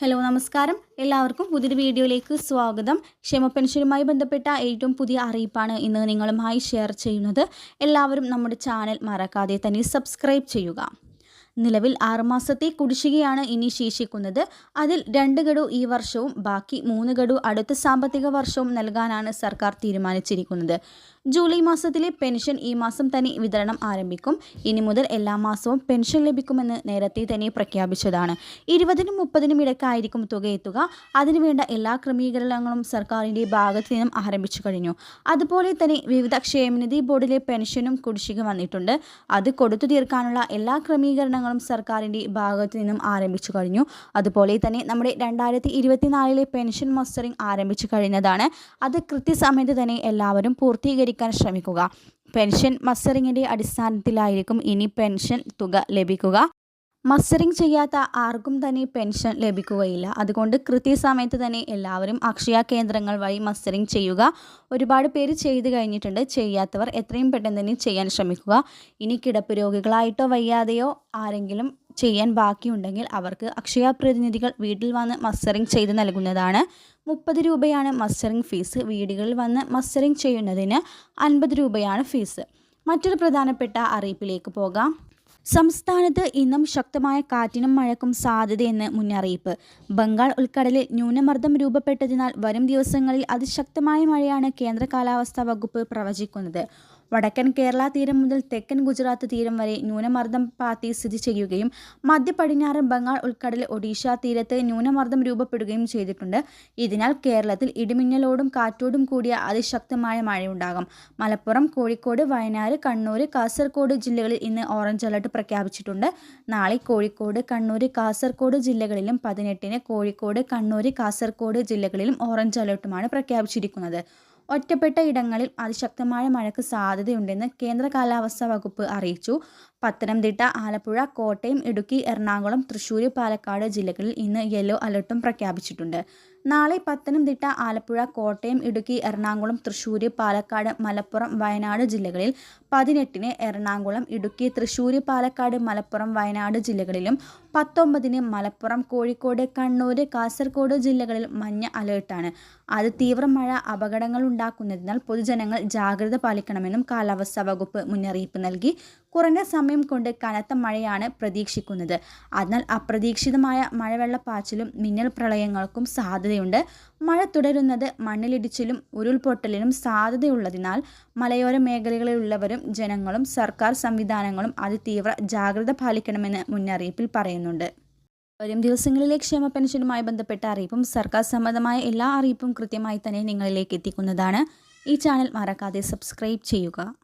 Hello നമസ്കാരം. എല്ലാവർക്കും പുതിയൊരു വീഡിയോയിലേക്ക് സ്വാഗതം. ക്ഷേമ പെൻഷനുമായി ബന്ധപ്പെട്ട ഏറ്റവും പുതിയ അറിയിപ്പാണ് ഇന്ന് നിങ്ങളുമായി ഷെയർ ചെയ്യുന്നത്. എല്ലാവരും നമ്മുടെ ചാനൽ മറക്കാതെ തന്നെ സബ്സ്ക്രൈബ് ചെയ്യുക. നിലവിൽ ആറുമാസത്തെ കുടിശ്ശികയാണ് ഇനി ശേഷിക്കുന്നത്. അതിൽ രണ്ട് ഗഡു ഈ വർഷവും ബാക്കി മൂന്ന് ഗഡു അടുത്ത സാമ്പത്തിക വർഷവും നൽകാനാണ് സർക്കാർ തീരുമാനിച്ചിരിക്കുന്നത്. ജൂലൈ മാസത്തിലെ പെൻഷൻ ഈ മാസം തന്നെ വിതരണം ആരംഭിക്കും. ഇനി മുതൽ എല്ലാ മാസവും പെൻഷൻ ലഭിക്കുമെന്ന് നേരത്തെ തന്നെ പ്രഖ്യാപിച്ചതാണ്. ഇരുപതിനും മുപ്പതിനും ഇടയ്ക്കായിരിക്കും തുക എത്തുക. അതിനുവേണ്ട എല്ലാ ക്രമീകരണങ്ങളും സർക്കാരിന്റെ ഭാഗത്തു നിന്നും ആരംഭിച്ചു കഴിഞ്ഞു. അതുപോലെ തന്നെ വിവിധ ക്ഷേമനിധി ബോർഡിലെ പെൻഷനും കുടിശ്ശിക വന്നിട്ടുണ്ട്. അത് കൊടുത്തു തീർക്കാനുള്ള എല്ലാ ക്രമീകരണങ്ങളും സർക്കാരിന്റെ ഭാഗത്തു നിന്നും ആരംഭിച്ചു കഴിഞ്ഞു. അതുപോലെ തന്നെ നമ്മുടെ രണ്ടായിരത്തി ഇരുപത്തിനാലിലെ പെൻഷൻ മസ്റ്ററിംഗ് ആരംഭിച്ചു കഴിഞ്ഞതാണ്. അത് കൃത്യസമയത്ത് തന്നെ എല്ലാവരും പൂർത്തീകരിക്കാൻ ശ്രമിക്കുക. പെൻഷൻ മസ്റ്ററിങ്ങിന്റെ അടിസ്ഥാനത്തിലായിരിക്കും ഇനി പെൻഷൻ തുക ലഭിക്കുക. മസ്റ്ററിംഗ് ചെയ്യാത്ത ആർക്കും തന്നെ പെൻഷൻ ലഭിക്കുകയില്ല. അതുകൊണ്ട് കൃത്യസമയത്ത് തന്നെ എല്ലാവരും അക്ഷയ കേന്ദ്രങ്ങൾ വഴി മസ്റ്ററിങ് ചെയ്യുക. ഒരുപാട് പേര് ചെയ്ത് കഴിഞ്ഞിട്ടുണ്ട്. ചെയ്യാത്തവർ എത്രയും പെട്ടെന്ന് തന്നെ ചെയ്യാൻ ശ്രമിക്കുക. ഇനി കിടപ്പ് രോഗികളായിട്ടോ വയ്യാതെയോ ആരെങ്കിലും ചെയ്യാൻ ബാക്കിയുണ്ടെങ്കിൽ അവർക്ക് അക്ഷയ പ്രതിനിധികൾ വീട്ടിൽ വന്ന് മസ്റ്ററിംഗ് ചെയ്ത് നൽകുന്നതാണ്. മുപ്പത് രൂപയാണ് മസ്റ്ററിംഗ് ഫീസ്. വീടുകളിൽ വന്ന് മസ്റ്ററിംഗ് ചെയ്യുന്നതിന് അൻപത് രൂപയാണ് ഫീസ്. മറ്റൊരു പ്രധാനപ്പെട്ട അറിയിപ്പിലേക്ക് പോകാം. സംസ്ഥാനത്ത് ഇന്നും ശക്തമായ കാറ്റിനും മഴക്കും സാധ്യതയെന്ന് മുന്നറിയിപ്പ്. ബംഗാൾ ഉൾക്കടലിൽ ന്യൂനമർദ്ദം രൂപപ്പെട്ടതിനാൽ വരും ദിവസങ്ങളിൽ അതിശക്തമായ മഴയാണ് കേന്ദ്ര കാലാവസ്ഥാ വകുപ്പ് പ്രവചിക്കുന്നത്. വടക്കൻ കേരള തീരം മുതൽ തെക്കൻ ഗുജറാത്ത് തീരം വരെ ന്യൂനമർദ്ദം പാത്തി സ്ഥിതി ചെയ്യുകയും മധ്യ പടിഞ്ഞാറൻ ബംഗാൾ ഉൾക്കടൽ ഒഡീഷ തീരത്ത് ന്യൂനമർദ്ദം രൂപപ്പെടുകയും ചെയ്തിട്ടുണ്ട്. ഇതിനാൽ കേരളത്തിൽ ഇടിമിന്നലോടും കാറ്റോടും കൂടിയ അതിശക്തമായ മഴയുണ്ടാകും. മലപ്പുറം കോഴിക്കോട് വയനാട് കണ്ണൂർ കാസർഗോഡ് ജില്ലകളിൽ ഇന്ന് ഓറഞ്ച് അലർട്ട് പ്രഖ്യാപിച്ചിട്ടുണ്ട്. നാളെ കോഴിക്കോട് കണ്ണൂർ കാസർഗോഡ് ജില്ലകളിലും പതിനെട്ടിന് കോഴിക്കോട് കണ്ണൂർ കാസർഗോഡ് ജില്ലകളിലും ഓറഞ്ച് അലർട്ടുമാണ് പ്രഖ്യാപിച്ചിരിക്കുന്നത്. ഒറ്റപ്പെട്ട ഇടങ്ങളിൽ അതിശക്തമായ മഴയ്ക്ക് സാധ്യതയുണ്ടെന്ന് കേന്ദ്ര കാലാവസ്ഥാ വകുപ്പ് അറിയിച്ചു. പത്തനംതിട്ട ആലപ്പുഴ കോട്ടയം ഇടുക്കി എറണാകുളം തൃശ്ശൂർ പാലക്കാട് ജില്ലകളിൽ ഇന്ന് യെല്ലോ അലർട്ടും പ്രഖ്യാപിച്ചിട്ടുണ്ട്. നാളെ പത്തനംതിട്ട ആലപ്പുഴ കോട്ടയം ഇടുക്കി എറണാകുളം തൃശ്ശൂർ പാലക്കാട് മലപ്പുറം വയനാട് ജില്ലകളിൽ പതിനെട്ടിന് എറണാകുളം ഇടുക്കി തൃശ്ശൂർ പാലക്കാട് മലപ്പുറം വയനാട് ജില്ലകളിലും പത്തൊമ്പതിന് മലപ്പുറം കോഴിക്കോട് കണ്ണൂർ കാസർഗോഡ് ജില്ലകളിൽ മഞ്ഞ അലേർട്ടാണ്. അത് തീവ്ര മഴ അപകടങ്ങൾ ഉണ്ടാക്കുന്നതിനാൽ പൊതുജനങ്ങൾ ജാഗ്രത പാലിക്കണമെന്നും കാലാവസ്ഥാ വകുപ്പ് മുന്നറിയിപ്പ് നൽകി. കുറഞ്ഞ സമയം കൊണ്ട് കനത്ത മഴയാണ് പ്രതീക്ഷിക്കുന്നത്. അതിനാൽ അപ്രതീക്ഷിതമായ മഴവെള്ളപ്പാച്ചിലും മിന്നൽ പ്രളയങ്ങൾക്കും സാധ്യതയുണ്ട്. മഴ തുടരുന്നത് മണ്ണിലിടിച്ചിലും ഉരുൾപൊട്ടലിനും സാധ്യതയുള്ളതിനാൽ മലയോര മേഖലകളിലുള്ളവരും ജനങ്ങളും സർക്കാർ സംവിധാനങ്ങളും അതിതീവ്ര ജാഗ്രത പാലിക്കണമെന്ന് മുന്നറിയിപ്പിൽ പറയുന്നുണ്ട്. വരും ദിവസങ്ങളിലെ ക്ഷേമ പെൻഷനുമായി ബന്ധപ്പെട്ട അറിയിപ്പും സർക്കാർ സംബന്ധമായ എല്ലാ അറിയിപ്പും കൃത്യമായി തന്നെ നിങ്ങളിലേക്ക് എത്തിക്കുന്നതാണ്. ഈ ചാനൽ മറക്കാതെ സബ്സ്ക്രൈബ് ചെയ്യുക.